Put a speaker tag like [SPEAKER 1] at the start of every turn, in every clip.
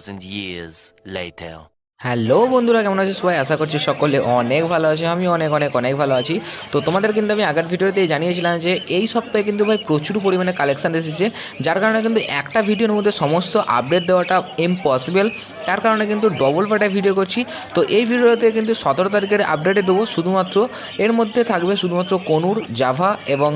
[SPEAKER 1] 2,000 years later.
[SPEAKER 2] Hello বন্ধুরা কেমন আছো? সবাই আশা করছি সকলে অনেক ভালো আছে। আমি অনেক অনেক অনেক ভালো আছি। তো তোমাদের কিন্তু আমি আগের ভিডিওতেই জানিয়েছিলাম যে এই সপ্তাহে কিন্তু ভাই প্রচুর পরিমাণে কালেকশান এসেছে যার কারণে কিন্তু একটা ভিডিওর মধ্যে সমস্ত আপডেট দেওয়াটা ইম্পসিবল তার কারণে কিন্তু ডবল পাটায় ভিডিও করছি। তো এই ভিডিওতে কিন্তু সতেরো তারিখের আপডেটে দেবো। শুধুমাত্র এর মধ্যে থাকবে শুধুমাত্র কনুর জাভা এবং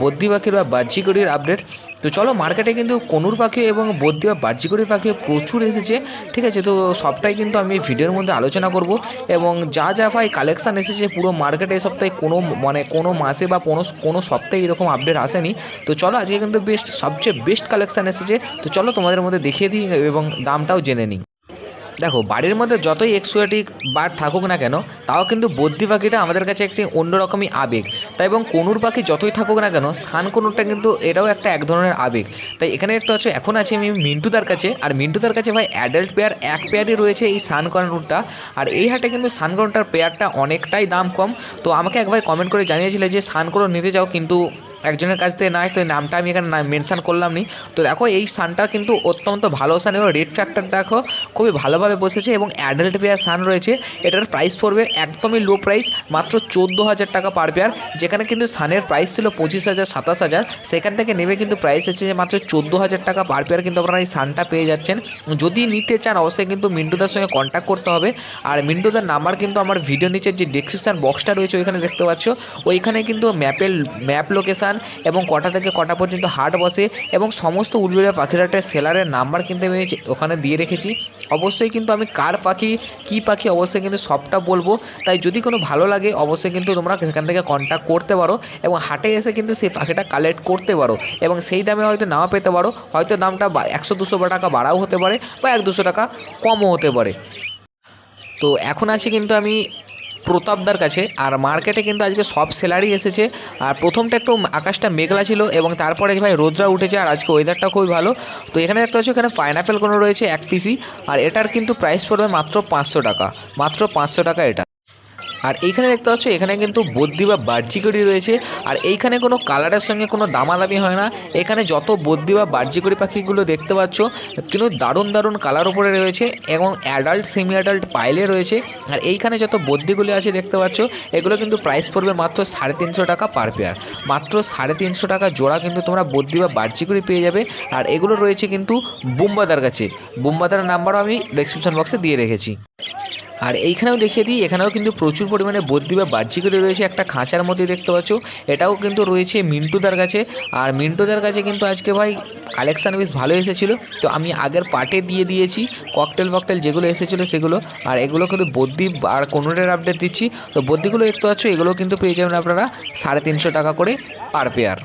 [SPEAKER 2] বদ্যি পাখির বা বাহ্যিকরির আপডেট তো চলো মার্কেটে কিন্তু কনুর পাখি এবং বদ্যি বা বাহ্যিকরির পাখি প্রচুর এসেছে, ঠিক আছে? তো সবটাই কিন্তু আমি ভিডিওর মধ্যে আলোচনা করব এবং যা যা ভাই কালেকশান এসেছে পুরো মার্কেটে এই সপ্তাহে কোনো মানে কোনো মাসে বা কোনো কোনো সপ্তাহে এরকম আপডেট আসেনি। তো চলো আজকে কিন্তু বেস্ট সবচেয়ে বেস্ট কালেকশান এসেছে। তো চলো তোমাদের মধ্যে দেখিয়ে দিই এবং দামটাও জেনে নিই। দেখো, বাড়ির মধ্যে যতই এক্সোয়েটিক বার থাকুক না কেন, তাও কিন্তু বদ্যি পাখিটা আমাদের কাছে একটি অন্যরকমই আবেগ। তাই এবং কনুর পাখি যতই থাকুক না কেন, সান কনুরটা কিন্তু এটাও একটা এক ধরনের আবেগ। তাই এখানে একটা হচ্ছে এখন আছে আমি মিন্টুদার কাছে। আর মিন্টুদার কাছে ভাই অ্যাডাল্ট পেয়ার এক পেয়ারই রয়েছে এই সান কনুরটা। আর এই হাটে কিন্তু সান কনুরটার পেয়ারটা অনেকটাই দাম কম। তো আমাকে এক ভাই কমেন্ট করে জানিয়েছিলে যে সান কনুর নিতে যাও কিন্তু একজনের কাছ থেকে না তো নামটা আমি এখানে মেনশান করলাম নি তো দেখো, এই সানটা কিন্তু অত্যন্ত ভালো সান এবং রেড ফ্যাক্টর দেখো, খুবই ভালোভাবে বসেছে এবং অ্যাডাল্ট পেয়ার সান রয়েছে। এটার প্রাইস পড়বে একদমই লো প্রাইস মাত্র চোদ্দ হাজার টাকা পার পেয়ার যেখানে কিন্তু সানের প্রাইস ছিল পঁচিশ হাজার, সাতাশ হাজার। সেখান থেকে নেবে কিন্তু প্রাইস এসেছে যে মাত্র চোদ্দ হাজার টাকা পার পেয়ার কিন্তু আপনারা এই সানটা পেয়ে যাচ্ছেন। যদি নিতে চান, অবশ্যই কিন্তু মিন্টুদার সঙ্গে কন্ট্যাক্ট করতে হবে। আর মিন্টুদার নাম্বার কিন্তু আমার ভিডিও নিচের যে ডিসক্রিপশান বক্সটা রয়েছে, ওইখানে দেখতে পাচ্ছ। ওইখানে কিন্তু ম্যাপের ম্যাপ লোকেশান এবং কটা থেকে কটা পর্যন্ত হাট বসে এবং সমস্ত উলবেড়িয়া পাখিরাটের সেলারের নাম্বার কিন্তু আমি ওখানে দিয়ে রেখেছি। অবশ্যই কিন্তু আমি কার পাখি, কি পাখি, অবশ্যই কিন্তু সবটা বলব। তাই যদি কোনো ভালো লাগে, অবশ্যই কিন্তু তোমরা সেখান থেকে কন্ট্যাক্ট করতে পারো এবং হাটে এসে কিন্তু সেই পাখিটা কালেক্ট করতে পারো এবং সেই দামে হয়তো নাও পেতে পারো। হয়তো দামটা একশো, দুশো টাকা বাড়াও হতে পারে বা এক, দুশো টাকা কমও হতে পারে। তো এখন আছে কিন্তু আমি প্রতাপদার কাছে। আর মার্কেটে কিন্তু আজকে সব সেলারই এসেছে। আর প্রথমটা একটু আকাশটা মেঘলা ছিল এবং তারপরে ভাই রোদরা উঠেছে আর আজকে ওয়েদারটা খুবই ভালো। তো এখানে দেখতে পাচ্ছি এখানে পাইনাপেল কোনো রয়েছে, এক পিসি আর এটার কিন্তু প্রাইস পড়বে মাত্র পাঁচশো টাকা। মাত্র পাঁচশো টাকা এটা। আর এইখানে দেখতে পাচ্ছ, এখানে কিন্তু বদ্যি বা বাহ্যিকরি রয়েছে। আর এইখানে কোনো কালারের সঙ্গে কোনো দামাদামি হয় না। এখানে যত বদ্যি বা বাহ্যিকরি পাখিগুলো দেখতে পাচ্ছ, কিন্তু দারুণ দারুণ কালার উপরে রয়েছে এবং অ্যাডাল্ট সেমি অ্যাডাল্ট পাইলে রয়েছে। আর এইখানে যত বদ্যিগুলি আছে দেখতে পাচ্ছ, এগুলো কিন্তু প্রাইস পড়বে মাত্র সাড়ে তিনশো টাকা পার পেয়ার মাত্র সাড়ে তিনশো টাকা জোড়া কিন্তু তোমরা বদ্যি বা বাহ্যিকরি পেয়ে যাবে। আর এগুলো রয়েছে কিন্তু বুম্বাদার কাছে বুম্বাদার নাম্বারও আমি ডিসক্রিপশন বক্সে দিয়ে রেখেছি। আর এইখানেও দেখিয়ে দিই, এখানেও কিন্তু প্রচুর পরিমাণে বদ্যি বা বাহ্যিকরি রয়েছে। একটা খাঁচার মধ্যে দেখতে পাচ্ছ, এটাও কিন্তু রয়েছে মিন্টুদার কাছে। আর মিন্টুদার কাছে কিন্তু আজকে ভাই কালেকশান বেশ ভালো এসেছিল। তো আমি আগের পার্টে দিয়ে দিয়েছি, ককটেল ফকটেল যেগুলো এসেছিল সেগুলো। আর এগুলো কিন্তু বদ্যি আর কোনোটার আপডেট দিচ্ছি। তো বদ্যিগুলো দেখতে পাচ্ছ, এগুলো কিন্তু পেয়ে যাবেন আপনারা সাড়ে তিনশো টাকা করে পার পেয়ার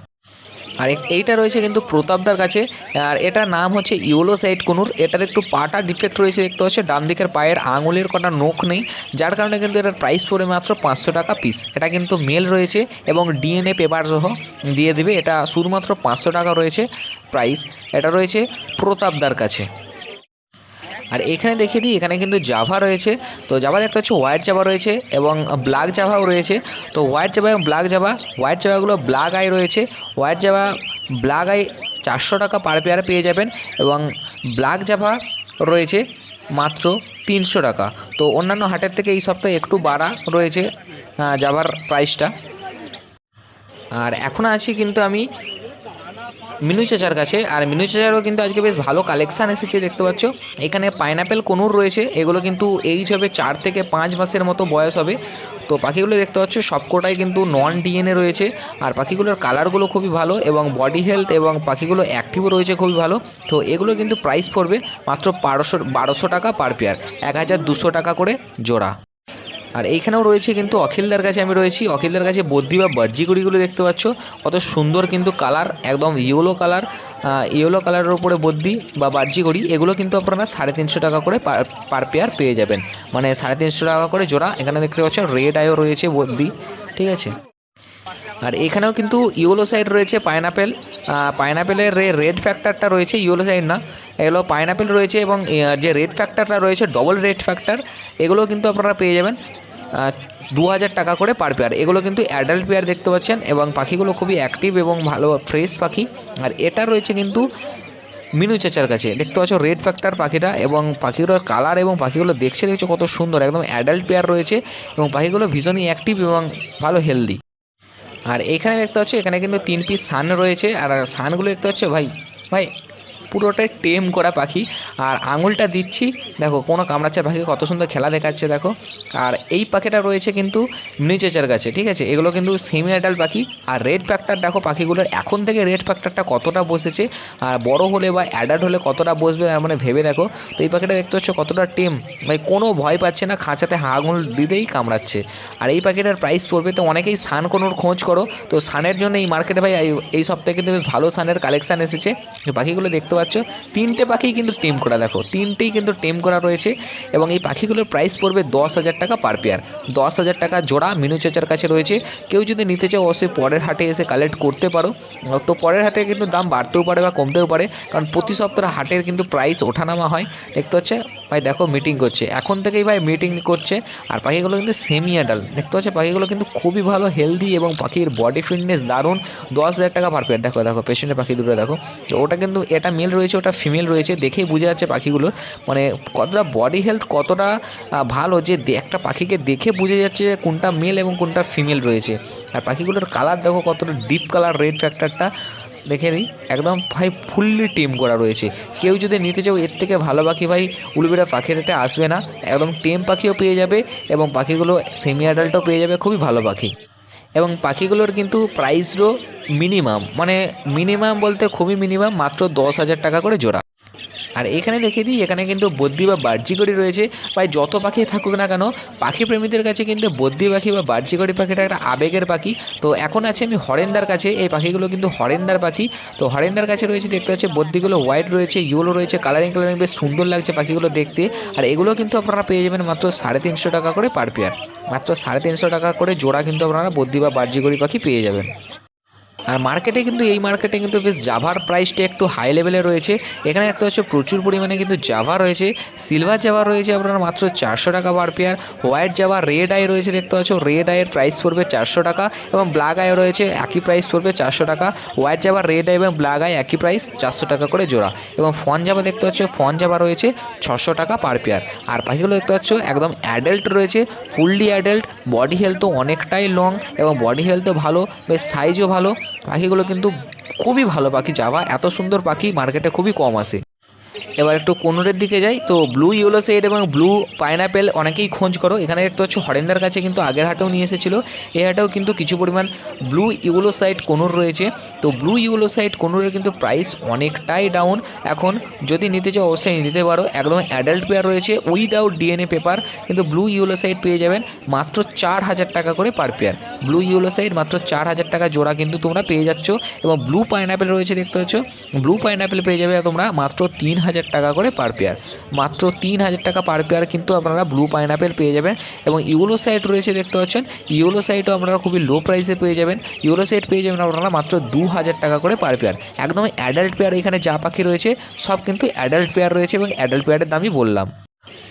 [SPEAKER 2] আর এইটা রয়েছে কিন্তু প্রতাপদার কাছে। আর এটার নাম হচ্ছে ইউলো সাইড কুনুর। এটার একটু পাটা ডিফেক্ট রয়েছে, দেখতে হচ্ছে ডান দিকের পায়ের আঙুলের কটা নোখ নেই, যার কারণে কিন্তু এটার প্রাইস পড়ে মাত্র পাঁচশো টাকা পিস এটা কিন্তু মেল রয়েছে এবং ডিএনএ পেপার সহ দিয়ে দিবে। এটা শুধুমাত্র পাঁচশো টাকা রয়েছে প্রাইস এটা রয়েছে প্রতাপদার কাছে। আর এখানে দেখিয়ে দিই, এখানে কিন্তু জাভা রয়েছে। তো জাভা দেখতে হচ্ছে হোয়াইট জাভা রয়েছে এবং ব্ল্যাক জাভাও রয়েছে। তো হোয়াইট জাভা এবং ব্ল্যাক জাভা হোয়াইট জাভাগুলো ব্ল্যাক আই রয়েছে। হোয়াইট জাভা ব্ল্যাক আই চারশো টাকা পার পেয়ার পেয়ে যাবেন এবং ব্ল্যাক জাভা রয়েছে মাত্র তিনশো টাকা। তো অন্যান্য হাটের থেকে এই সপ্তাহে একটু বাড়া রয়েছে জাভার প্রাইসটা আর এখন আছি কিন্তু আমি মিনু চাচার কাছে। আর মিনু চাচারও কিন্তু আজকে বেশ ভালো কালেকশান এসেছে, দেখতে পাচ্ছ। এখানে পাইনাপেল কনুর রয়েছে। এগুলো কিন্তু এইজ হবে চার থেকে পাঁচ মাসের মতো বয়স হবে। তো পাখিগুলো দেখতে পাচ্ছ, সবকটাই কিন্তু নন ডিএনএ রয়েছে। আর পাখিগুলোর কালারগুলো খুবই ভালো এবং বডি হেলথ এবং পাখিগুলো অ্যাক্টিভও রয়েছে খুবই ভালো। তো এগুলো কিন্তু প্রাইস পড়বে মাত্র বারোশো বারোশো টাকা পার পেয়ার এক হাজার দুশো টাকা করে জোড়া। আর এইখানেও রয়েছে কিন্তু অখিলদার কাছে আমি রয়েছি। অখিলদার কাছে বদ্যি বা বার্জিগুড়িগুলো দেখতে পাচ্ছ। কত সুন্দর কিন্তু কালার, একদম ইয়েলো কালার ইয়েলো কালারের উপরে বদ্যি বা বার্জিগুড়ি এগুলো কিন্তু আপনারা সাড়ে তিনশো টাকা করে পার- পেয়ার পেয়ে যাবেন। মানে সাড়ে তিনশো টাকা করে জোড়া, এখানে দেখতে পাচ্ছেন রেড আইও রয়েছে বদ্যি ঠিক আছে? আর এখানেও কিন্তু ইয়েলো সাইড রয়েছে পাইনাপেল পাইনাপেলের রেড ফ্যাক্টরটা রয়েছে, ইয়েলো সাইড না। এগুলো পাইনাপেল রয়েছে এবং যে রেড ফ্যাক্টরটা রয়েছে, ডবল রেড ফ্যাক্টর, এগুলো কিন্তু আপনারা পেয়ে যাবেন। দু হাজার টাকা করে পার পেয়ার এগুলো কিন্তু অ্যাডাল্ট পেয়ার দেখতে পাচ্ছেন এবং পাখিগুলো খুবই অ্যাক্টিভ এবং ভালো ফ্রেশ পাখি। আর এটা রয়েছে কিন্তু মিনু চেচার কাছে। দেখতে পাচ্ছ রেড ফ্যাক্টর পাখিটা এবং পাখিগুলোর কালার এবং পাখিগুলো দেখছে, দেখছ কত সুন্দর। একদম অ্যাডাল্ট পেয়ার রয়েছে এবং পাখিগুলো ভীষণই অ্যাক্টিভ এবং ভালো হেলদি আর এখানে দেখতে পাচ্ছ, এখানে কিন্তু তিন পিস সান রয়েছে। আর সানগুলো দেখতে পাচ্ছ, ভাই ভাই পুরোটাই টেম করা পাখি। আর আঙুলটা দিচ্ছি, দেখো, কোনো কামড়াচ্ছে পাখি কত সুন্দর খেলা দেখাচ্ছে, দেখো। আর এই পাখিটা রয়েছে কিন্তু মিনিচেচার কাছে ঠিক আছে? এগুলো কিন্তু সেমি অ্যাডাল্ট পাখি। আর রেড ফ্যাক্টর দেখো পাখিগুলোর, এখন থেকে রেড ফ্যাক্টরটা কতটা বসেছে, আর বড় হলে বা অ্যাডাল্ট হলে কতটা বসবে তার মানে ভেবে দেখো। তো এই পাখিটা দেখতে হচ্ছে কতটা টেম ভাই কোনো ভয় পাচ্ছে না, খাঁচাতে হা আঙুল দিতেই কামড়াচ্ছে। আর এই পাখিটার প্রাইস পড়বে, তো অনেকেই সান কোনোর খোঁজ করো। তো সানের জন্য এই মার্কেটে ভাই, এই- সপ্তাহে কিন্তু বেশ ভালো সানের কালেকশান এসেছে। পাখিগুলো দেখতে পাচ্ছ। তিনটে পাখি কিন্তু টেম করা, দেখো, তিনটেই কিন্তু টেম করা রয়েছে এবং এই পাখিগুলোর প্রাইস পড়বে দশ হাজার টাকা পার পেয়ার দশ হাজার টাকা জোড়া মিনু চেচার কাছে রয়েছে। কেউ যদি নিতে চাও, অবশ্যই পরের হাটে এসে কালেক্ট করতে পারো। তো পরের হাটে কিন্তু দাম বাড়তেও পারে বা কমতেও পারে, কারণ প্রতি সপ্তাহে হাটের কিন্তু প্রাইস ওঠানামা হয়। দেখতে হচ্ছে ভাই, দেখো মিটিং করছে। এখন থেকেই ভাই মিটিং করছে। আর পাখিগুলো কিন্তু সেমি অ্যাডাল দেখতে হচ্ছে পাখিগুলো কিন্তু খুবই ভালো হেলদি এবং পাখির বডি ফিটনেস দারুণ। দশ হাজার টাকা পার পেয়ার দেখো দেখো পেছনে পাখি দুটো, দেখো। তো ওটা কিন্তু, এটা মেল রয়েছে, ওটা ফিমেল রয়েছে, দেখেই বোঝা যাচ্ছে পাখিগুলো। মানে কতটা বডি হেলথ কতটা ভালো যে একটা পাখিকে দেখে বোঝা যাচ্ছে যে কোনটা মেল এবং কোনটা ফিমেল রয়েছে। আর পাখিগুলোর কালার দেখো কতটা ডিপ কালার রেড ফ্যাক্টরটা দেখে নিই একদম ভাই ফুললি টিম করা রয়েছে। কেউ যদি নিতে চাও, এর থেকে ভালো পাখি ভাই উলবেড়া পাখি রেটে আসবে না। একদম টেম পাখিও পেয়ে যাবে এবং পাখিগুলো সেমি অ্যাডাল্টও পেয়ে যাবে, খুবই ভালো পাখি। এবং পাখিগুলোর কিন্তু প্রাইসও মিনিমাম মানে মিনিমাম বলতে খুবই মিনিমাম, মাত্র দশ হাজার টাকা করে জোড়া। আর এখানে দেখিয়ে দিই, এখানে কিন্তু বদ্যি বা বার্জিকড়ি রয়েছে। প্রায় যত পাখি থাকুক না কেন, পাখি প্রেমীদের কাছে কিন্তু বদ্যি পাখি বা বার্জিকড়ি পাখিটা একটা আবেগের পাখি। তো এখন আছে আমি হরেন্দার কাছে, এই পাখিগুলো কিন্তু হরেন্দার পাখি। তো হরেন্দার কাছে রয়েছে, দেখতে পাচ্ছি বদ্যিগুলো হোয়াইট রয়েছে ইয়েলো রয়েছে কালারিং কালারিং বেশ সুন্দর লাগছে পাখিগুলো দেখতে। আর এগুলো কিন্তু আপনারা পেয়ে যাবেন মাত্র সাড়ে তিনশো টাকা করে পার পেয়ার মাত্র সাড়ে তিনশো টাকা করে জোড়া কিন্তু আপনারা বদ্যি বা বার্জিকড়ি পাখি পেয়ে যাবেন। আর মার্কেটে কিন্তু এই মার্কেটে কিন্তু বেশ জাভার প্রাইসটা একটু হাই লেভেলে রয়েছে। এখানে একটা হচ্ছে প্রচুর পরিমাণে কিন্তু জাভা রয়েছে। সিলভার জাভা রয়েছে আপনার মাত্র চারশো টাকা per pair white java red eye রয়েছে দেখতে পাচ্ছ। রেড আইয়ের প্রাইস পড়বে চারশো টাকা এবং ব্ল্যাক আই রয়েছে একই প্রাইস পড়বে চারশো টাকা। হোয়াইট জাভা রেড আই এবং ব্ল্যাক আই একই প্রাইস চারশো টাকা করে জোড়া। এবং ফন জাভা দেখতে পাচ্ছ ফন জাভা রয়েছে ছশো টাকা পার পেয়ার আর পাখিগুলো দেখতে পাচ্ছ, একদম অ্যাডাল্ট রয়েছে ফুললি অ্যাডাল্ট বডি হেলথও অনেকটাই লং এবং বডি হেলথও ভালো, বেশ সাইজও ভালো। পাখিগুলো কিন্তু খুবই ভালো পাখি যাওয়া এত সুন্দর পাখি মার্কেটে খুবই কম আসে। এবার একটু কোনোরের দিকে যাই, তো ব্লু ইয়েলো সাইড এবং ব্লু পাইনাপেল অনেকেই খোঁজ করো। এখানে দেখতে হচ্ছে হরেন্দার কাছে কিন্তু আগের হাটেও নিয়ে এসেছিল। এই হাটেও কিন্তু কিছু পরিমাণ ব্লু ইউলো সাইড কোনোর রয়েছে। তো ব্লু ইউলো সাইড কোনোরের কিন্তু প্রাইস অনেকটাই ডাউন এখন যদি নিতে চাও, অবশ্যই নিতে পারো। একদম অ্যাডাল্ট পেয়ার রয়েছে উইদাউট ডিএনএ পেপার কিন্তু ব্লু ইউলো সাইড পেয়ে যাবেন মাত্র চার হাজার টাকা করে per pair blue yellow side মাত্র চার হাজার টাকা জোড়া কিন্তু তোমরা পেয়ে যাচ্ছ। এবং ব্লু পাইনাপেল রয়েছে, দেখতে পাচ্ছ। ব্লু পাইনাপেল পেয়ে যাবে তোমরা মাত্র তিন হাজার টাকা করে পার পেয়ার মাত্র তিন হাজার টাকা পার পেয়ার কিন্তু আপনারা ব্লু পাইনাপেল পেয়ে যাবেন এবং ইউলো সাইট রয়েছে দেখতে পাচ্ছেন। ইউলো সাইটও আপনারা খুবই লো প্রাইসে পেয়ে যাবেন। ইউলো সাইট পেয়ে যাবেন আপনারা মাত্র দু হাজার টাকা করে পার পেয়ার একদম অ্যাডাল্ট পেয়ার এখানে যা পাখি রয়েছে, সব কিন্তু অ্যাডাল্ট পেয়ার রয়েছে এবং অ্যাডাল্ট পেয়ারের দামই বললাম।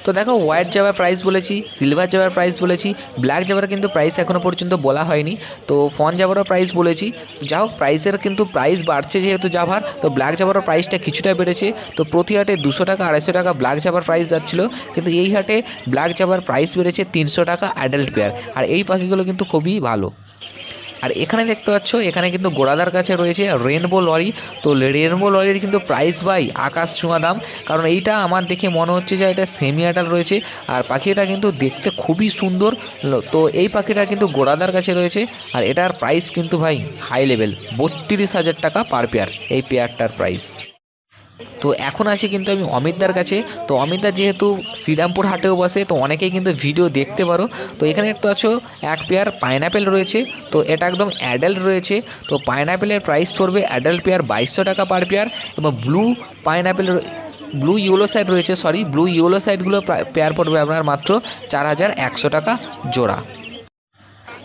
[SPEAKER 2] তো দেখো হোয়াইট জাবার প্রাইস বলেছি সিলভার জাবার প্রাইস বলেছি ব্ল্যাক জাবার কিন্তু প্রাইস এখনও পর্যন্ত বলা হয়নি। তো ফন জাবারও প্রাইস বলেছি যা হোক প্রাইসের কিন্তু প্রাইস বাড়ছে যেহেতু জাভার তো ব্ল্যাক জাবারও প্রাইসটা কিছুটা বেড়েছে। তো প্রতি হাটে দুশো টাকা, আড়াইশো টাকা ব্ল্যাক জাবার প্রাইস যাচ্ছিল, কিন্তু এই হাটে ব্ল্যাক জাবার প্রাইস বেড়েছে তিনশো টাকা অ্যাডাল্ট পেয়ার আর এই পাখিগুলো কিন্তু খুবই ভালো। আর এখানে দেখতে পাচ্ছ, এখানে কিন্তু গোড়াদার কাছে রয়েছে রেনবো লরি তো রেনবো লরির কিন্তু প্রাইস বাই আকাশ ছোঁয়া দাম। কারণ এইটা আমার দেখে মনে হচ্ছে যে এটা সেমি আটাল রয়েছে। আর পাখিটা কিন্তু দেখতে খুবই সুন্দর। তো এই পাখিটা কিন্তু গোড়াদার কাছে রয়েছে। আর এটার প্রাইস কিন্তু ভাই হাই লেভেল বত্রিশ হাজার টাকা পার পেয়ার এই পেয়ারটার প্রাইস তো এখন আছি কিন্তু আমি অমিতদার কাছে। তো অমিতদা যেহেতু শ্রীরামপুর হাটেও বসে, তো অনেকেই কিন্তু ভিডিও দেখতে পারো। তো এখানে দেখতে পাচ্ছ, এক পেয়ার পাইনাপেল রয়েছে। তো এটা একদম অ্যাডাল্ট রয়েছে। তো পাইনাপেলের প্রাইস পড়বে অ্যাডাল্ট পেয়ার বাইশশো টাকা পার পেয়ার এবং blue pineapple blue yellow side রয়েছে সরি ব্লু ইউলো সাইডগুলো পেয়ার পড়বে আপনার মাত্র চার হাজার একশো টাকা জোড়া।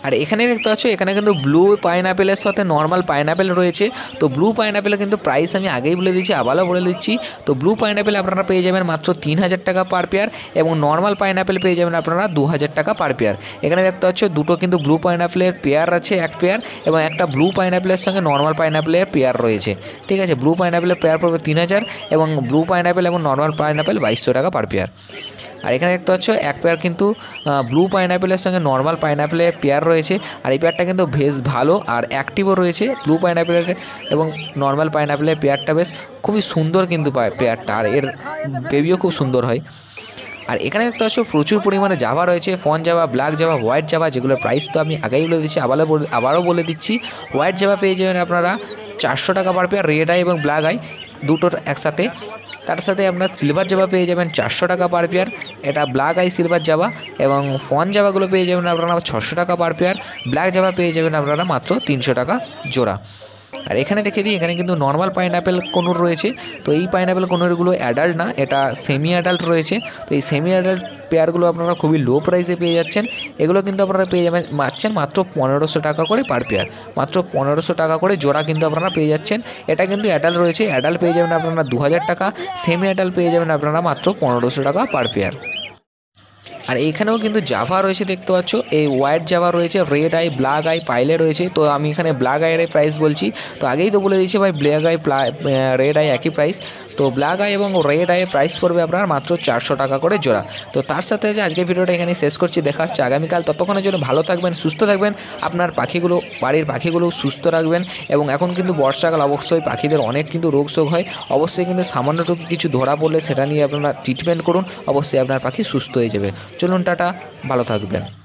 [SPEAKER 2] আর এখানে দেখতে পাচ্ছ, এখানে কিন্তু ব্লু পাইনঅ্যাপেলের সাথে নর্মাল পাইনঅ্যাপেল রয়েছে। তো ব্লু পাইনঅ্যাপেলের কিন্তু প্রাইস আমি আগেই বলে দিচ্ছি আবারও বলে দিচ্ছি। তো ব্লু পাইনঅ্যাপেল আপনারা পেয়ে যাবেন মাত্র তিন হাজার টাকা পার পেয়ার এবং নর্মাল পাইনঅ্যাপেল পেয়ে যাবেন আপনারা দু হাজার টাকা পার পেয়ার এখানে দেখতে পাচ্ছ, দুটো কিন্তু ব্লু পাইনঅ্যাপেলের পেয়ার আছে, এক পেয়ার এবং একটা ব্লু পাইনঅ্যাপেলের সঙ্গে নর্মাল পাইনঅ্যাপেলের পেয়ার রয়েছে। ঠিক আছে ব্লু পাইনঅ্যাপেলের পেয়ার পড়বে তিন হাজার এবং ব্লু পাইনঅ্যাপেল এবং নর্মাল পাইনঅ্যাপেল বাইশশো টাকা পার পেয়ার আর এখানে দেখতে পাচ্ছ, এক পেয়ার কিন্তু ব্লু পাইনঅ্যাপেলের সঙ্গে নর্মাল পাইনঅ্যাপেলের পেয়ার রয়েছে। আর এই পেয়ারটা কিন্তু বেশ ভালো, আর অ্যাক্টিভও রয়েছে। ব্লু পাইনঅ্যাপেলের এবং নর্মাল পাইনঅ্যাপেলের পেয়ারটা বেশ খুবই সুন্দর কিন্তু পেয়ারটা আর এর বেবিও খুব সুন্দর হয়। আর এখানে দেখতে পাচ্ছ, প্রচুর পরিমাণে জাভা রয়েছে fawn java black java white java যেগুলোর প্রাইস তো আমি আগেই বলে দিচ্ছি, আবারও আবারও বলে দিচ্ছি। হোয়াইট জাভা পেয়ে যাবেন আপনারা চারশো টাকা পার পেয়ার রেড আই এবং ব্ল্যাক আই দুটোর একসাথে। তার সাথে আপনার সিলভার জাভা পেয়ে যাবেন চারশো টাকা পার পেয়ার এটা ব্ল্যাক আই সিলভার জাভা এবং ফন জাভাগুলো পেয়ে যাবেন আপনারা ছশো টাকা পার পেয়ার ব্ল্যাক জাভা পেয়ে যাবেন আপনারা মাত্র তিনশো টাকা জোড়া। আর এখানে দেখে দিই, এখানে কিন্তু নর্মাল পাইনঅ্যাপেল কোনুর রয়েছে। তো এই পাইনঅ্যাপেল কোনুরগুলো অ্যাডাল্ট না, এটা সেমি অ্যাডাল্ট রয়েছে। তো এই সেমি অ্যাডাল্ট পেয়ারগুলো আপনারা খুবই লো প্রাইসে পেয়ে যাচ্ছেন। এগুলো কিন্তু আপনারা পেয়ে যাবেন পাচ্ছেন মাত্র পনেরোশো টাকা করে পার পেয়ার মাত্র পনেরোশো টাকা করে জোড়া কিন্তু আপনারা পেয়ে যাচ্ছেন। এটা কিন্তু অ্যাডাল্ট রয়েছে অ্যাডাল্ট পেয়ে যাবেন আপনারা দু হাজার টাকা সেমি অ্যাডাল্ট পেয়ে যাবেন আপনারা মাত্র পনেরোশো টাকা পার পেয়ার আর এইখানেও কিন্তু জাভা রয়েছে দেখতে পাচ্ছ। এই হোয়াইট জাভা রয়েছে রেড আই ব্ল্যাক আই পাইলে রয়েছে। তো আমি এখানে ব্ল্যাক আইয়ের প্রাইস বলছি। তো আগেই তো বলে দিয়েছি ভাই ব্ল্যাক আই রেড আই একই প্রাইস তো ব্ল্যাক আই এবং রেড আইয়ের প্রাইস পড়বে আপনার মাত্র চারশো টাকা করে জোড়া। তো তার সাথে যে আজকের ভিডিওটা এখানে শেষ করছি দেখা হচ্ছে আগামীকাল। ততক্ষণের জন্য ভালো থাকবেন, সুস্থ থাকবেন। আপনার পাখিগুলো, বাড়ির পাখিগুলো সুস্থ রাখবেন। এবং এখন কিন্তু বর্ষাকাল, অবশ্যই পাখিদের অনেক কিন্তু রোগ শোক হয়। অবশ্যই কিন্তু সামান্যটুকু কিছু ধরা পড়লে সেটা নিয়ে আপনারা ট্রিটমেন্ট করুন। অবশ্যই আপনার পাখি সুস্থ হয়ে যাবে। চলুন টাটা ভালো থাকবেন।